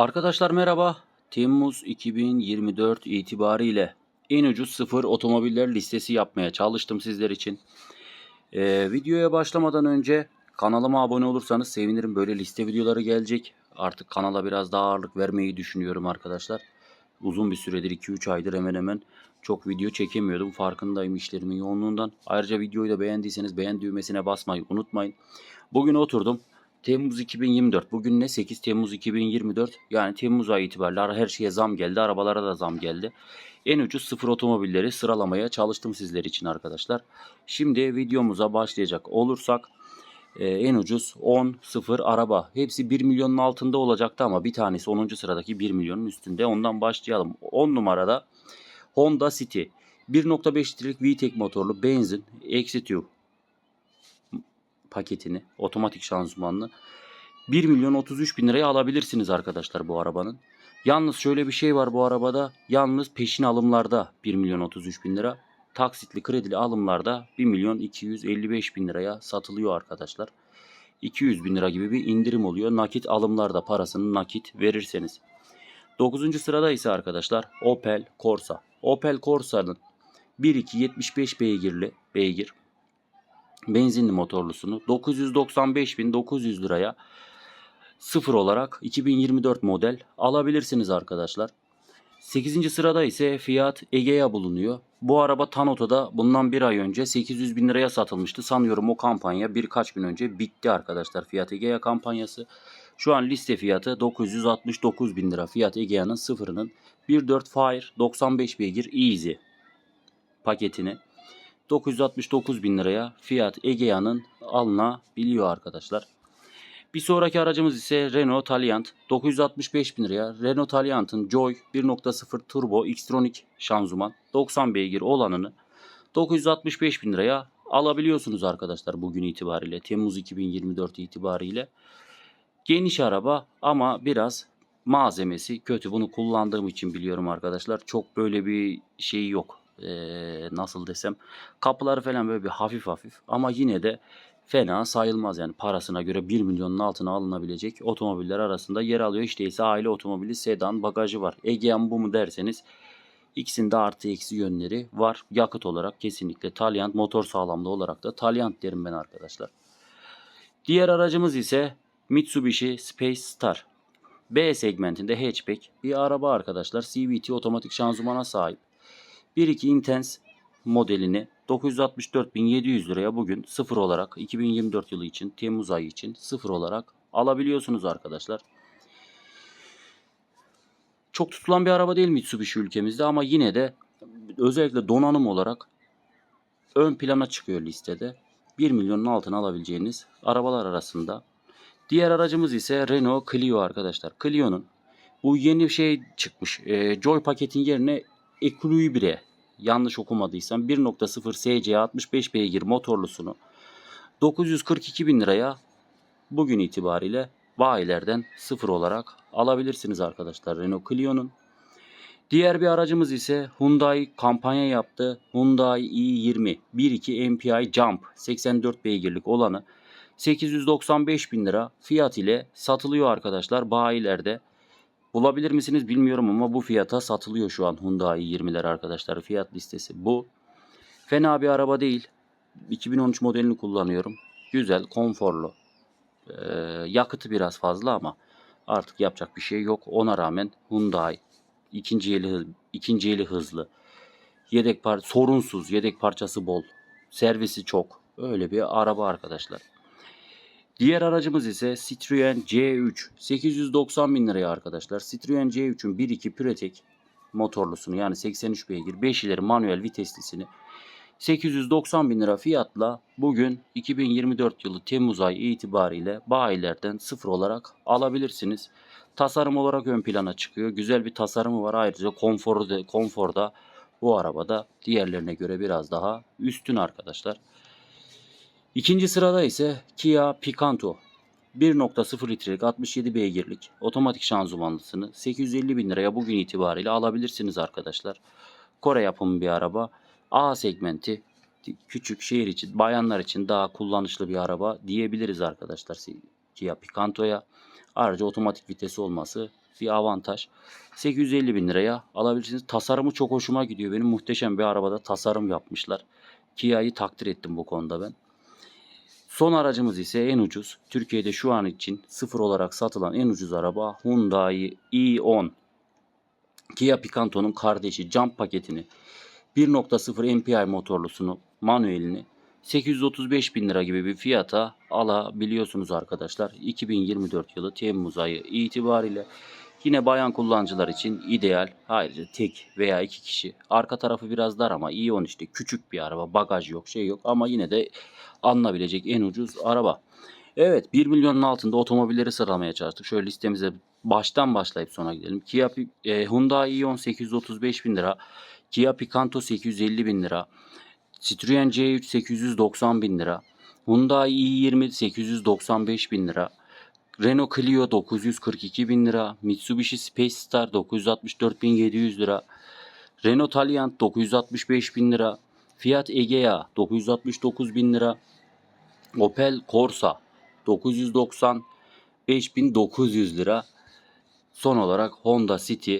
Arkadaşlar merhaba. Temmuz 2024 itibariyle en ucuz sıfır otomobiller listesi yapmaya çalıştım sizler için. Ee, videoya başlamadan önce kanalıma abone olursanız sevinirim. Böyle liste videoları gelecek. Artık kanala biraz daha ağırlık vermeyi düşünüyorum arkadaşlar. Uzun bir süredir 2-3 aydır hemen hemen çok video çekemiyordum. Farkındayım işlerimin yoğunluğundan. Ayrıca videoyu da beğendiyseniz beğen düğmesine basmayı unutmayın. Bugün oturdum. Temmuz 2024. Bugün ne? 8 Temmuz 2024. Yani Temmuz ayı itibariyle her şeye zam geldi. Arabalara da zam geldi. En ucuz sıfır otomobilleri sıralamaya çalıştım sizler için arkadaşlar. Şimdi videomuza başlayacak olursak e, en ucuz 10 sıfır araba. Hepsi 1 milyonun altında olacaktı ama bir tanesi 10. sıradaki 1 milyonun üstünde. Ondan başlayalım. 10 numarada Honda City. 1.5 litrelik VTEC motorlu benzin Executive paketini otomatik şanzımanlı 1 milyon 33 bin liraya alabilirsiniz arkadaşlar bu arabanın. Yalnız şöyle bir şey var bu arabada. Yalnız peşin alımlarda 1 milyon 33 bin lira. Taksitli kredili alımlarda 1 milyon 255 bin liraya satılıyor arkadaşlar. 200 bin lira gibi bir indirim oluyor. Nakit alımlarda parasını nakit verirseniz. 9. sırada ise arkadaşlar Opel Corsa. Opel Corsa'nın 1.2 75 beygirli beygir benzinli motorlusunu 995.900 liraya sıfır olarak 2024 model alabilirsiniz arkadaşlar. 8. sırada ise Fiat Egea bulunuyor. Bu araba Tanota'da bundan bir ay önce 800 bin liraya satılmıştı. Sanıyorum o kampanya birkaç gün önce bitti arkadaşlar Fiat Egea kampanyası. Şu an liste fiyatı 969 bin lira. Fiat Egea'nın sıfırının 1.4 Fire 95 beygir Easy paketini 969 bin liraya Fiat Egea'nın alınabiliyor arkadaşlar. Bir sonraki aracımız ise Renault Taliant 965 bin liraya. Renault Taliant'ın Joy 1.0 Turbo Xtronic şanzıman 90 beygir olanını 965 bin liraya alabiliyorsunuz arkadaşlar bugün itibariyle. Temmuz 2024 itibariyle. Geniş araba ama biraz malzemesi kötü. Bunu kullandığım için biliyorum arkadaşlar. Çok böyle bir şey yok ee, nasıl desem kapıları falan böyle bir hafif hafif ama yine de fena sayılmaz yani parasına göre 1 milyonun altına alınabilecek otomobiller arasında yer alıyor. İşte ise aile otomobili sedan bagajı var. Egean bu mu derseniz ikisinde artı eksi yönleri var. Yakıt olarak kesinlikle Taliant motor sağlamlığı olarak da Taliant derim ben arkadaşlar. Diğer aracımız ise Mitsubishi Space Star. B segmentinde hatchback bir araba arkadaşlar. CVT otomatik şanzımana sahip. 1.2 Intense modelini 964.700 liraya bugün sıfır olarak 2024 yılı için Temmuz ayı için sıfır olarak alabiliyorsunuz arkadaşlar. Çok tutulan bir araba değil Mitsubishi ülkemizde ama yine de özellikle donanım olarak ön plana çıkıyor listede. 1 milyonun altına alabileceğiniz arabalar arasında. Diğer aracımız ise Renault Clio arkadaşlar. Clio'nun bu yeni şey çıkmış. E, Joy paketin yerine Equilibre yanlış okumadıysam 1.0 SC 65 beygir motorlusunu 942 bin liraya bugün itibariyle bayilerden sıfır olarak alabilirsiniz arkadaşlar Renault Clio'nun. Diğer bir aracımız ise Hyundai kampanya yaptı. Hyundai i20 1.2 MPI Jump 84 beygirlik olanı 895 bin lira fiyat ile satılıyor arkadaşlar bayilerde. Bulabilir misiniz bilmiyorum ama bu fiyata satılıyor şu an Hyundai 20'ler arkadaşlar. Fiyat listesi bu. Fena bir araba değil. 2013 modelini kullanıyorum. Güzel, konforlu. Ee, yakıtı biraz fazla ama artık yapacak bir şey yok. Ona rağmen Hyundai ikinci eli ikinci eli hızlı. Yedek par sorunsuz, yedek parçası bol. Servisi çok. Öyle bir araba arkadaşlar. Diğer aracımız ise Citroen C3. 890 bin liraya arkadaşlar. Citroen C3'ün 1.2 Puretek motorlusunu yani 83 beygir 5 ileri manuel viteslisini 890 bin lira fiyatla bugün 2024 yılı Temmuz ayı itibariyle bayilerden sıfır olarak alabilirsiniz. Tasarım olarak ön plana çıkıyor. Güzel bir tasarımı var. Ayrıca konforu da, konforda bu arabada diğerlerine göre biraz daha üstün arkadaşlar. İkinci sırada ise Kia Picanto. 1.0 litrelik 67 beygirlik otomatik şanzımanlısını 850 bin liraya bugün itibariyle alabilirsiniz arkadaşlar. Kore yapımı bir araba. A segmenti küçük şehir için bayanlar için daha kullanışlı bir araba diyebiliriz arkadaşlar Kia Picanto'ya. Ayrıca otomatik vitesi olması bir avantaj. 850 bin liraya alabilirsiniz. Tasarımı çok hoşuma gidiyor. Benim muhteşem bir arabada tasarım yapmışlar. Kia'yı takdir ettim bu konuda ben. Son aracımız ise en ucuz. Türkiye'de şu an için sıfır olarak satılan en ucuz araba Hyundai i10. Kia Picanto'nun kardeşi jump paketini 1.0 MPI motorlusunu manuelini 835 bin lira gibi bir fiyata alabiliyorsunuz arkadaşlar. 2024 yılı Temmuz ayı itibariyle yine bayan kullanıcılar için ideal. Ayrıca tek veya iki kişi. Arka tarafı biraz dar ama i10 işte küçük bir araba. Bagaj yok şey yok ama yine de alınabilecek en ucuz araba. Evet 1 milyonun altında otomobilleri sıralamaya çalıştık. Şöyle listemize baştan başlayıp sona gidelim. Kia e, Hyundai i10 835 bin lira. Kia Picanto 850 bin lira. Citroen C3 890 bin lira. Hyundai i20 895 bin lira. Renault Clio 942 bin lira. Mitsubishi Space Star 964 bin 700 lira. Renault Taliant 965 bin lira. Fiat Egea 969 bin lira. Opel Corsa 995.900 lira. Son olarak Honda City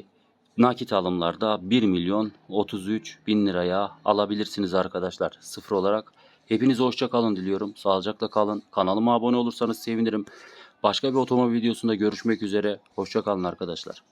nakit alımlarda 1 milyon 33 bin liraya alabilirsiniz arkadaşlar. Sıfır olarak. Hepinize hoşça kalın diliyorum. Sağlıcakla kalın. Kanalıma abone olursanız sevinirim. Başka bir otomobil videosunda görüşmek üzere. Hoşça kalın arkadaşlar.